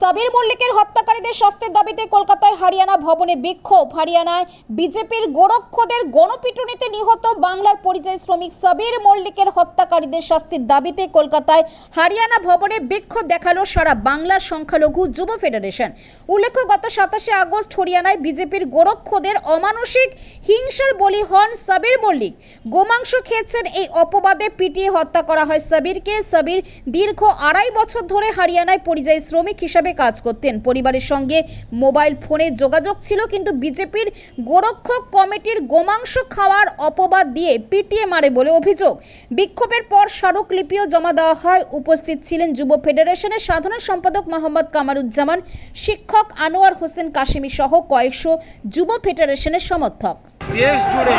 সাবির মল্লিকের হত্যাকারীদের শাস্তির দাবিতে কলকাতায় হরিয়ানা ভবনে বিক্ষোভ। হরিয়ানায় বিজেপির গোরক্ষদের গণপিটুনিতে নিহত বাংলার পরিযায়ী শ্রমিক সাবির মল্লিকের হত্যাকারীদের শাস্তির দাবিতে কলকাতায় হরিয়ানা ভবনে বিক্ষোভ দেখাল সারা বাংলার সংখ্যালঘু যুব ফেডারেশন। উল্লেখ্য, গত সাতাশে আগস্ট হরিয়ানায় বিজেপির গোরক্ষদের অমানসিক হিংসার বলি হন সাবির মল্লিক। গোমাংস খেয়েছেন এই অপবাদে পিটিয়ে হত্যা করা হয় সাবিরকে সাবির দীর্ঘ আড়াই বছর ধরে হরিয়ানায় পরিযায়ী শ্রমিক হিসাবে কাজ করতেন। পরিবারের সঙ্গে মোবাইল ফোনে যোগাযোগ ছিল, কিন্তু বিজেপির গোরক্ষক কমিটির গোমাংস খাওয়ার অপবাদ দিয়ে পিটিয়ে মারে বলে অভিযোগ। বিক্ষোভের পর স্মারকলিপিও জমা দেওয়া হয়। উপস্থিত ছিলেন যুব ফেডারেশনের সাধারণ সম্পাদক মোহাম্মদ কামারুজ্জামান, শিক্ষক আনোয়ার হোসেন কাশিমি সহ কয়েকশো যুব ফেডারেশনের সমর্থক। দেশ জুড়ে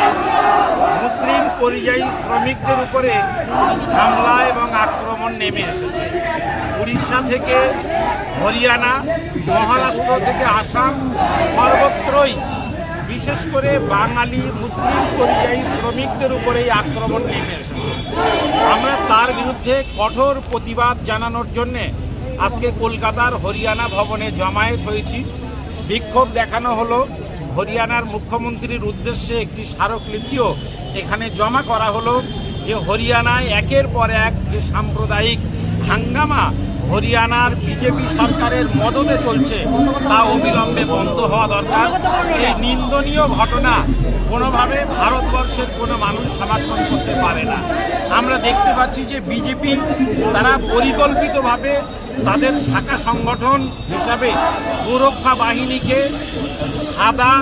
মুসলিম পরিযায়ী শ্রমিকদের উপরে হামলা এবং আক্রমণ নেমে এসেছে। উড়িষ্যা থেকে হরিয়ানা, মহারাষ্ট্র থেকে আসাম, সর্বত্রই, বিশেষ করে বাঙালি, মুসলিম পরিযায়ী শ্রমিকদের উপরে এই আক্রমণ নেমে এসেছে। আমরা তার বিরুদ্ধে কঠোর প্রতিবাদ জানানোর জন্যে আজকে কলকাতার হরিয়ানা ভবনে জমায়েত হয়েছি। বিক্ষোভ দেখানো হলো। হরিয়ানার মুখ্যমন্ত্রীর উদ্দেশ্যে একটি স্মারকলিপিও এখানে জমা করা হলো যে হরিয়ানায় একের পর এক যে সাম্প্রদায়িক হাঙ্গামা হরিয়ানার বিজেপি সরকারের মদতে চলছে, তা অবিলম্বে বন্ধ হওয়া দরকার। এই নিন্দনীয় ঘটনা কোনোভাবে ভারতবর্ষের কোনো মানুষ সমর্থন করতে পারে না। আমরা দেখতে পাচ্ছি যে বিজেপি তারা পরিকল্পিতভাবে তাদের শাখা সংগঠন হিসাবে সুরক্ষা বাহিনীকে সাদা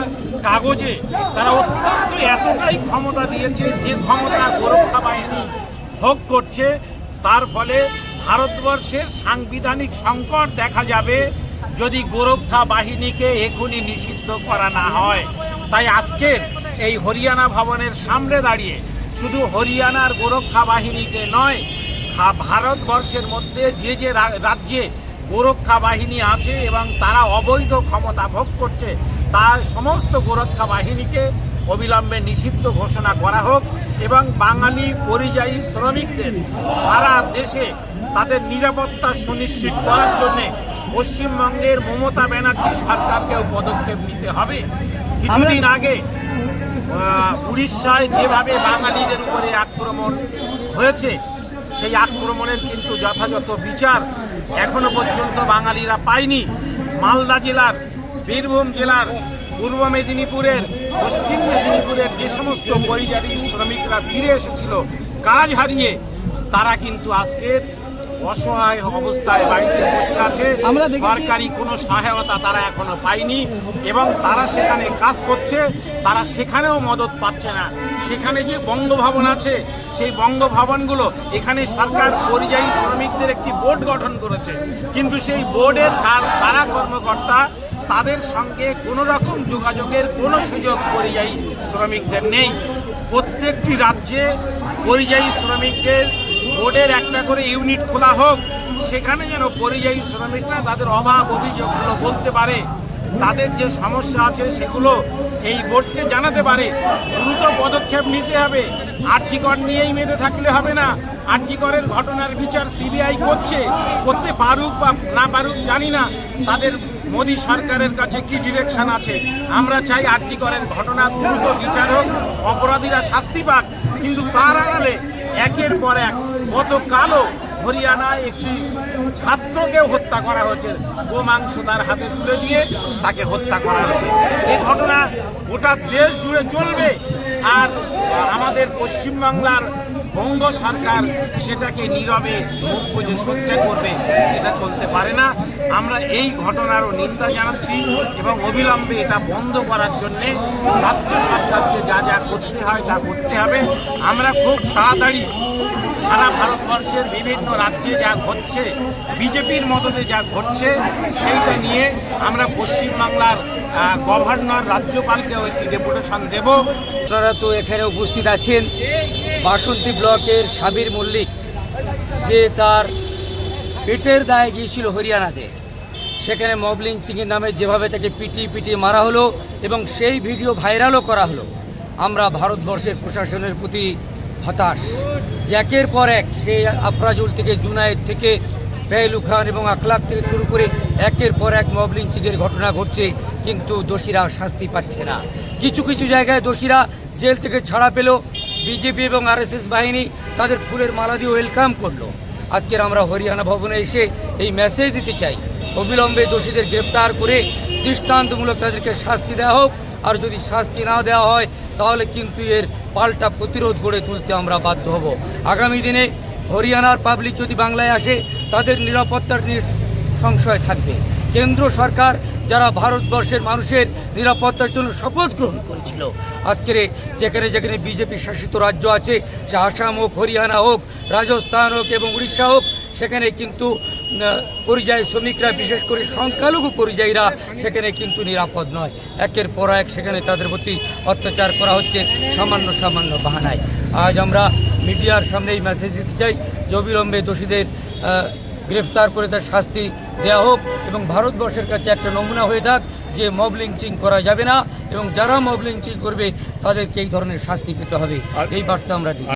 কাগজে তারা অত্যন্ত এতটাই ক্ষমতা দিয়েছে, যে ক্ষমতা গোরক্ষা বাহিনী ভোগ করছে, তার ফলে ভারতবর্ষের সাংবিধানিক সংকট দেখা যাবে যদি গোরক্ষা বাহিনীকে এখনই নিষিদ্ধ করা না হয়। তাই আজকের এই হরিয়ানা ভবনের সামনে দাঁড়িয়ে শুধু হরিয়ানার গোরক্ষা বাহিনীকে নয় ভারতবর্ষের মধ্যে যে যে রাজ্যে গোরক্ষা বাহিনী আছে এবং তারা অবৈধ ক্ষমতা ভোগ করছে, তা সমস্ত গোরক্ষা বাহিনীকে অবিলম্বে নিষিদ্ধ ঘোষণা করা হোক এবং বাঙালি পরিযায়ী শ্রমিকদের সারা দেশে নিরাপত্তা সুনিশ্চিত করার জন্যে পশ্চিমবঙ্গের মমতা ব্যানার্জি সরকারকেও পদক্ষেপ নিতে হবে। কিছুদিন আগে উড়িষ্যায় যেভাবে বাঙালিদের উপরে আক্রমণ হয়েছে সেই আক্রমণের কিন্তু যথাযথ বিচার এখনও পর্যন্ত বাঙালিরা পায়নি। মালদা জেলার বীরভূম জেলার পূর্ব মেদিনীপুরের পশ্চিম মেদিনীপুরের যে সমস্ত পরিযায়ী শ্রমিকরা ফিরে এসেছিল কাজ হারিয়ে তারা কিন্তু আজকের অসহায় অবস্থায় বাড়িতে বসে আছে। সরকারি কোনো সহায়তা তারা এখনও পায়নি এবং তারা সেখানে কাজ করছে তারা সেখানেও মদত পাচ্ছে না। সেখানে যে বঙ্গভবন আছে সেই বঙ্গভবনগুলো এখানে সরকার পরিযায়ী শ্রমিকদের একটি বোর্ড গঠন করেছে। কিন্তু সেই বোর্ডের কারা কর্মকর্তা তাদের সঙ্গে কোনো রকম যোগাযোগের কোনো সুযোগ পরিযায়ী শ্রমিকদের নেই। প্রত্যেকটি রাজ্যে পরিযায়ী শ্রমিকদের বোর্ডের একটা করে ইউনিট খোলা হোক, সেখানে যেন পরিযায়ী শ্রমিকরা তাদের অভাব অভিযোগগুলো বলতে পারে, তাদের যে সমস্যা আছে সেগুলো এই বোর্ডকে জানাতে পারে। দ্রুত পদক্ষেপ নিতে হবে। আর্যিকর নিয়েই মেতে থাকলে হবে না। আর্যিকরের ঘটনার বিচার সিবিআই করছে। করতে পারুক বা না পারুক জানি না। তাদের মোদী সরকারের কাছে কি ডিরেকশন আছে? আমরা চাই আর্যিকরের ঘটনা দ্রুত বিচার হোক, অপরাধীরা শাস্তি পাক। কিন্তু তার আড়ালে একের পর এক গতকালও হরিয়ানায় একটি ছাত্রকেও হত্যা করা হয়েছে। গোমাংস তার হাতে তুলে দিয়ে তাকে হত্যা করা হয়েছে। এই ঘটনা গোটা দেশ জুড়ে চলবে আর আমাদের পশ্চিমবাংলার বঙ্গ সরকার সেটাকে নীরবে মুখ বুঝে সহ্য করবে, এটা চলতে পারে না। আমরা এই ঘটনারও নিন্দা জানাচ্ছি এবং অবিলম্বে এটা বন্ধ করার জন্যে রাজ্য সরকারকে যা যা করতে হয় তা করতে হবে। আমরা খুব তাড়াতাড়ি সারা ভারতবর্ষের বিভিন্ন রাজ্যে যা ঘটছে, বিজেপির মদতে যা ঘটছে, সেইটা নিয়ে আমরা পশ্চিমবাংলার গভর্নর রাজ্যপালকেও একটি ডেপুটেশন দেব। আপনারা তো এখানে উপস্থিত আছেন। বাসন্তী ব্লকের সাবির মল্লিক, যে তার পেটের দায়ে গিয়েছিল হরিয়ানাতে। সেখানে মবলিং চিংয়ের নামে যেভাবে তাকে পিটিয়ে পিটিয়ে মারা হলো এবং সেই ভিডিও ভাইরালও করা হলো। আমরা ভারতবর্ষের প্রশাসনের প্রতি হতাশ। একের পর এক সে আফরাজুল থেকে, জুনায়েদ থেকে পেহলু খান এবং আখলাক থেকে শুরু করে একের পর এক মব ঘটনা ঘটছে, কিন্তু দোষীরা শাস্তি পাচ্ছে না। কিছু কিছু জায়গায় দোষীরা জেল থেকে ছাড়া পেল, বিজেপি এবং আরএসএস বাহিনী তাদের ফুলের মালা দিয়ে ওয়েলকাম করল। আজকের আমরা হরিয়ানা ভবনে এসে এই মেসেজ দিতে চাই। অবিলম্বে দোষীদের গ্রেপ্তার করে দৃষ্টান্তমূলক তাদেরকে শাস্তি দেওয়া হোক, আর যদি শাস্তি না দেওয়া হয় তাহলে কিন্তু এর পাল্টা প্রতিরোধ গড়ে তুলতে আমরা বাধ্য হব। আগামী দিনে হরিয়ানার পাবলিক যদি বাংলায় আসে, তাদের নিরাপত্তার নিয়ে সংশয় থাকবে। কেন্দ্র সরকার যারা ভারতবর্ষের মানুষের নিরাপত্তার জন্য শপথ গ্রহণ করেছিল, আজকের যেখানে যেখানে বিজেপি শাসিত রাজ্য আছে, সে আসাম হোক, হরিয়ানা হোক, রাজস্থান হোক এবং উড়িষ্যা হোক সেখানে কিন্তু পরিযায়ী শ্রমিকরা বিশেষ করে সংখ্যালঘু পরিযায়ীরা সেখানে কিন্তু নিরাপদ নয়। একের পর এক সেখানে তাদের প্রতি অত্যাচার করা হচ্ছে সামান্য সামান্য বাহানায়। আজ আমরা মিডিয়ার সামনে এই মেসেজ দিতে চাই যে অবিলম্বে দোষীদের গ্রেফতার করে তার শাস্তি দেওয়া হোক এবং ভারতবর্ষের কাছে একটা নমুনা হয়ে থাক যে মব লিঞ্চিং করা যাবে না এবং যারা মব লিঞ্চিং করবে তাদেরকে এই ধরনের শাস্তি পেতে হবে। এই বার্তা আমরা দিই